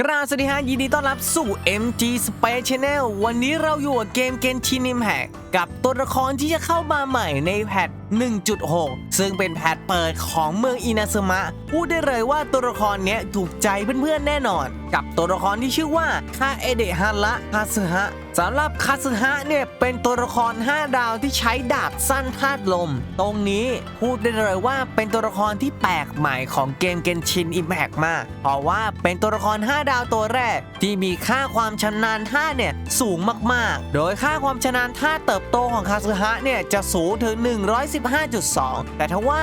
กราสวัสดีฮะยินดีต้อนรับสู่ MG Space Channel วันนี้เราอยู่กับเกมเกนชินิมแฮกกับตัวละครที่จะเข้ามาใหม่ในแพท1.6 ซึ่งเป็นแพทเปิดของเมืองอินาซึมะ พูดได้เลยว่าตัวละครเนี้ยถูกใจเพื่อนๆแน่นอน กับตัวละครที่ชื่อว่าคาเอเดฮาระคาซึฮะสำหรับคาซึฮะเนี่ยเป็นตัวละคร 5 ดาวที่ใช้ดาบสั้นธาตุลม ตรงนี้พูดได้เลยว่าเป็นตัวละครที่แปลกใหม่ของเกมเกนชินอิมแพกมาก เพราะว่าเป็นตัวละคร 5 ดาวตัวแรก ที่มีค่าความชำนาญท่าเนี่ยสูงมากๆ โดยค่าความชำนาญท่าเติบโตของคาซึฮะเนี่ยจะสูงถึง110 15.2 แต่ทว่า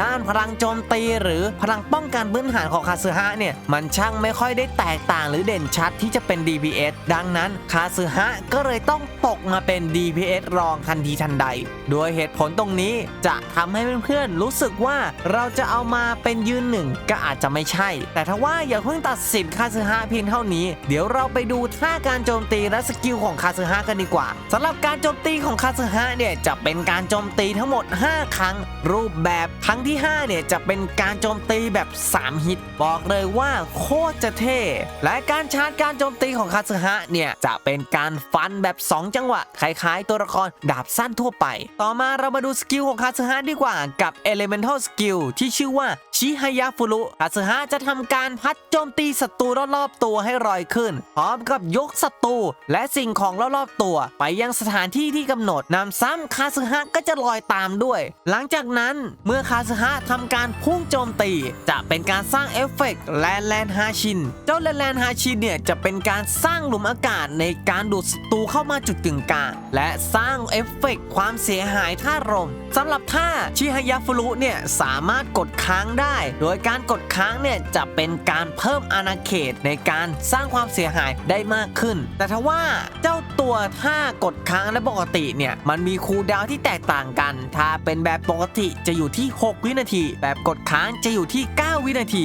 ด้านพลังโจมตีหรือพลังป้องกันพื้นฐานของคาซึฮะเนี่ย มันช่างไม่ค่อยได้แตกต่างหรือเด่นชัดที่จะเป็น DPS ดังนั้นคาซึฮะก็เลยต้องตกมาเป็น DPS รองทันทีทันใด โดยเหตุผลตรงนี้จะทำให้เพื่อนๆรู้สึกว่าเราจะเอามาเป็นยืนหนึ่งก็อาจจะไม่ใช่ แต่ถ้าว่าอย่าเพิ่งตัดสินคาซึฮะเพียงเท่านี้ เดี๋ยวเราไปดูท่าการโจมตีและสกิลของคาซึฮะกันดีกว่าสำหรับการโจมตีของคาซึฮะเนี่ยจะเป็นการโจมตีทั้งหมด5 ครั้ง รูปแบบครั้งที่ 5 เนี่ย จะเป็นการโจมตีแบบ 3 ฮิต บอกเลยว่าโคตรจะเท่ และการชาร์จการโจมตีของคาซึฮะเนี่ย จะเป็นการฟันแบบ 2 จังหวะ คล้ายๆ ตัวละครดาบสั้นทั่วไป ต่อมาเรามาดูสกิลของคาซึฮะดีกว่ากับ Elemental Skill ที่ชื่อว่าชิฮายาฟุรุคาซึฮะจะทำการพัดโจมตีศัตรูรอบๆตัวให้ลอยขึ้น พร้อมกับยกศัตรูและสิ่งของรอบๆตัว ไปยังสถานที่ที่กำหนดนำซ้ำคาซึฮะก็จะลอยตามด้วยหลังจากนั้นเมื่อคาซึฮะทำการพุ่งโจมตี จะเป็นการสร้างเอฟเฟกต์แลนแลนฮาชิน เจ้าแลนแลนฮาชินเนี่ยจะเป็นการสร้างหลุมอากาศในการดูดศัตรูเข้ามาจุดกึ่งกลางและสร้างเอฟเฟกต์ความเสียหายท่ารมสำหรับท่าชิฮายาฟุรุเนี่ยสามารถกดค้างได้ โดยการกดค้างเนี่ยจะเป็นการเพิ่มอาณาเขตในการสร้างความเสียหายได้มากขึ้น แต่ทว่าเจ้าตัวท่ากดค้างและปกติเนี่ยมันมีคูลดาวน์ที่แตกต่างกันถ้าเป็นแบบปกติจะอยู่ที่ 6 วินาที แบบกดค้างจะอยู่ที่ 9 วินาที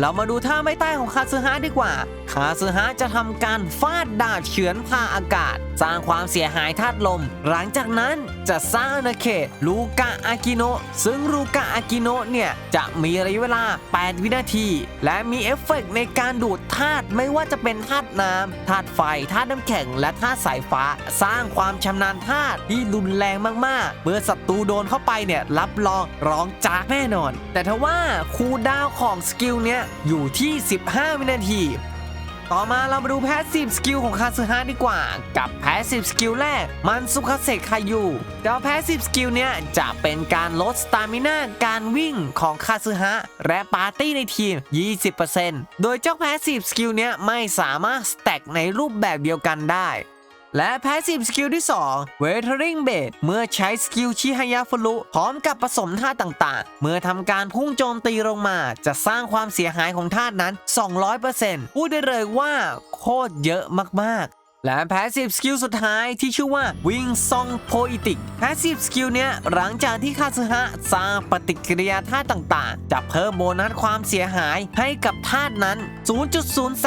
เรามาดูท่าไม่ใต้ของคาซึฮะดีกว่า คาซึฮะจะทำการฟาดดาบเฉือนผ่าอากาศ สร้างความเสียหายธาตุลม หลังจากนั้นจะสร้างอาณาเขตลูกะอากิโนะซึ่งลูกะอากิโนะเนี่ย จะมีระยะเวลา 8 วินาที และมีเอฟเฟกต์ในการดูดธาตุไม่ว่าจะเป็นธาตุน้ำธาตุไฟธาตุน้ำแข็ง และธาตุสายฟ้า สร้างความชำนาญธาตุที่รุนแรงมากๆเมื่อศัตรูโดนเข้าไปเนี่ยรับรองร้องจากแน่นอน แต่ทว่าคูดาวของสกิลเนี้ยอยู่ที่ 15 วินาที ต่อมาเรามาดูแพสซีฟสกิลของคาซึฮะดีกว่า กับแพสซีฟสกิลแรก มันสุคาเซคายูเจ้าแพสซีฟสกิลเนี้ยจะเป็นการลดสตามินาการวิ่งของคาซึฮะและปาร์ตี้ในทีม 20%โดยเจ้าแพสซีฟสกิลเนี้ยไม่สามารถสแต็กในรูปแบบเดียวกันได้ และ Passive Skill ที่ 2 Weathering b a t เมื่อใช้สกิลชิฮายาฟุรุพร้อมกับผสมท่าต่างๆ เมื่อทำการพุ่งโจมตีลงมา จะสร้างความเสียหายของท่านั้น 200%พูดได้เลยว่าโคตรเยอะมากๆ และ Passive Skill สุดท้ายที่ชื่อว่า Wing Song Poetic Passive Skill เนี้ยหลังจากที่คาซึฮะสร้างปฏิกิริยาท่าต่างๆ จะเพิ่มโบนัสความเสียหายให้กับธาตุนั้น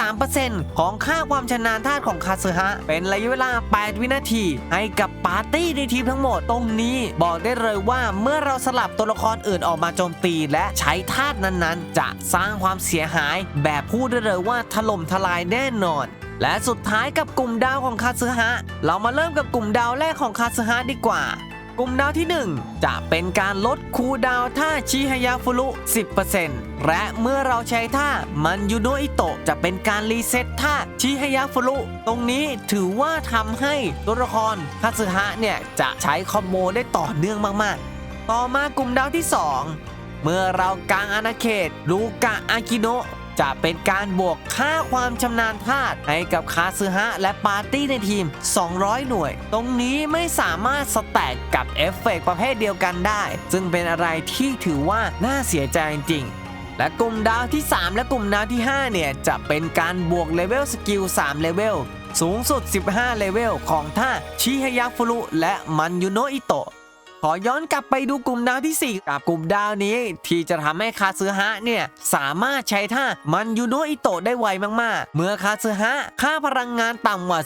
0.03%ของค่าความชำนาญธาตุของคาซึฮะ เป็นระยะเวลา 8 วินาที ให้กับปาร์ตี้ในทีมทั้งหมดตรงนี้บอกได้เลยว่าเมื่อเราสลับตัวละครอื่นออกมาโจมตี และใช้ธาตุนั้นๆ จะสร้างความเสียหายแบบพูดได้เลยว่าถล่มทลายแน่นอน และสุดท้ายกับกลุ่มดาวของคาซึฮะ เรามาเริ่มกับกลุ่มดาวแรกของคาซึฮะดีกว่า กลุ่มดาวที่ 1 จะเป็นการลดคูดาวท่าชิฮายาฟุรุ 10%และเมื่อเราใช้ท่ามันยูโนอิโตะจะเป็นการรีเซ็ตท่าชิฮายาฟุรุ ตรงนี้ถือว่าทำให้ตัวละครคาซึฮะเนี่ยจะใช้คอมโบได้ต่อเนื่องมากๆ ต่อมากลุ่มดาวที่ 2 เมื่อเรากางอาณาเขตลูกะอากิโนะ จะเป็นการบวกค่าความชำนาญธาตุให้กับคาซึฮะและปาร์ตี้ในทีม 200 หน่วย ตรงนี้ไม่สามารถสแต็กกับเอฟเฟกต์ประเภทเดียวกันได้ ซึ่งเป็นอะไรที่ถือว่าน่าเสียใจจริงและกลุ่มดาวที่ 3 และกลุ่มดาวที่ 5 เนี่ย จะเป็นการบวกเลเวลสกิล 3 เลเวลสูงสุด 15 เลเวลของท่าชิฮายาฟุรุและมันยูโนอิโตะ พอย้อนกลับไปดูกลุ่มดาวที่ 4 กับกลุ่มดาวนี้ ที่จะทำให้คาซึฮะเนี่ย สามารถใช้ท่ามันยูโนอิโตะได้ไวมากๆ เมื่อคาซึฮะค่าพลังงานต่ำกว่า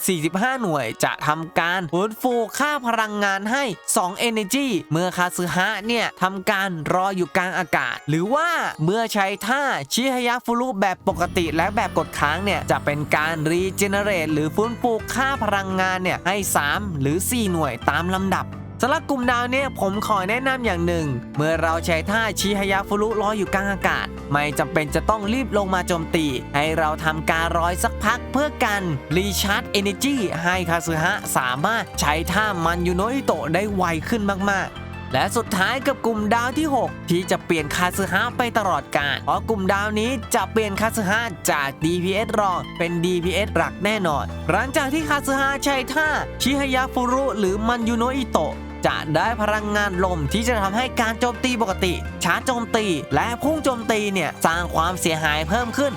45 หน่วย จะทำการฟื้นฟูค่าพลังงานให้ 2 Energy เมื่อคาซึฮะเนี่ยทำการรออยู่กลางอากาศ หรือว่าเมื่อใช้ท่าชิฮยะฟุรุแบบปกติและแบบกดค้างเนี่ย จะเป็นการรีเจเนเรตหรือฟื้นฟูค่าพลังงานเนี่ยให้ 3 หรือ 4 หน่วยตามลำดับ สำหรับกลุ่มดาวเนี่ยผมขอแนะนำอย่างหนึ่ง เมื่อเราใช้ท่าชิฮยะฟุรุลอยอยู่กลางอากาศ ไม่จำเป็นจะต้องรีบลงมาโจมตี ให้เราทำการรอยสักพักเพื่อกันรีชาร์จเอเนจีให้คาซึฮะสามารถใช้ท่ามันยูโนอิโตะได้ไวขึ้นมาก ๆและสุดท้ายกับกลุ่มดาวที่ 6 ที่จะเปลี่ยนคาซึฮะไปตลอดกาลเพราะกลุ่มดาวนี้จะเปลี่ยนคาซึฮะจาก DPS รองเป็น DPS หลักแน่นอน หลังจากที่คาซึฮะใช้ท่าชิฮยะฟุรุหรือมันยูโนอิโตะ จะได้พลังงานลมที่จะทำให้การโจมตีปกติชาร์จโจมตี และพุ่งโจมตีเนี่ย สร้างความเสียหายเพิ่มขึ้น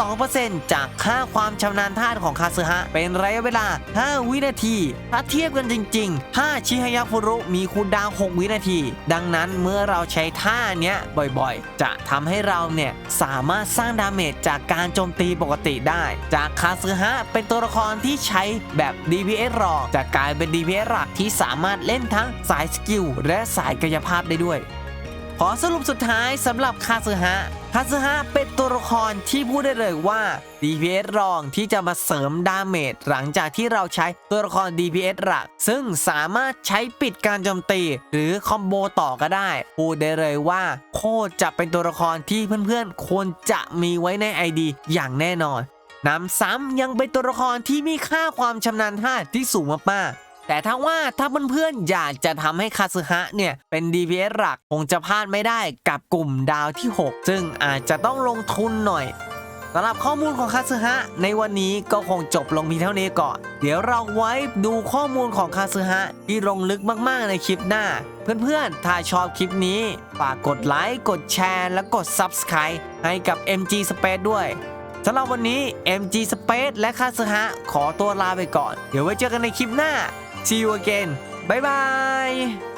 0.2%จากค่าความชำนาญท่าของคาซึฮะ เป็นระยะเวลา 5 วินาที ถ้าเทียบกันจริงๆท่าชิฮายะฟุรุมีคูลดาว 6 วินาที ดังนั้นเมื่อเราใช้ท่าเนี้ยบ่อยๆ จะทำให้เราเนี่ย สามารถสร้างดาเมจจากการโจมตีปกติได้ จากคาซึฮะเป็นตัวละครที่ใช้แบบ DPS รองจะกลายเป็น DPS หลักที่สามารถเล่นทั้งสายสกิลและสายกายภาพได้ด้วย ขอสรุปสุดท้ายสำหรับคาซึฮะคาซึฮะเป็นตัวละครที่พูดได้เลยว่า DPS รองที่จะมาเสริมดาเมจหลังจากที่เราใช้ตัวละคร DPS หลัก ซึ่งสามารถใช้ปิดการโจมตี หรือคอมโบต่อก็ได้ พูดได้เลยว่า โคตรจะเป็นตัวละครที่เพื่อนๆ ควรจะมีไว้ใน ID อย่างแน่นอนนำซ้ำยังเป็นตัวละครที่มีค่าความชำนาญท่าที่สูงมากๆ แต่ถ้าว่าถ้าเพื่อนๆอยากจะทำให้คาซึฮะเนี่ย เป็น DPS หลักคงจะพลาดไม่ได้กับกลุ่มดาวที่ 6 ซึ่งอาจจะต้องลงทุนหน่อยสำหรับข้อมูลของคาซึฮะในวันนี้ก็คงจบลงเพีเท่านี้ก่อน เดี๋ยวเราไว้ดูข้อมูลของคาซึฮะที่ลงลึกมากๆในคลิปหน้า เพื่อนๆ ถ้าชอบคลิปนี้ ฝากกดไลค์ กดแชร์ และกด Subscribe ให้กับ MG Space ด้วยสำหรับวันนี้ MG Space และคาซึฮะขอตัวลาไปก่อน เดี๋ยวไว้เจอกันในคลิปหน้า See you again บ๊ายบาย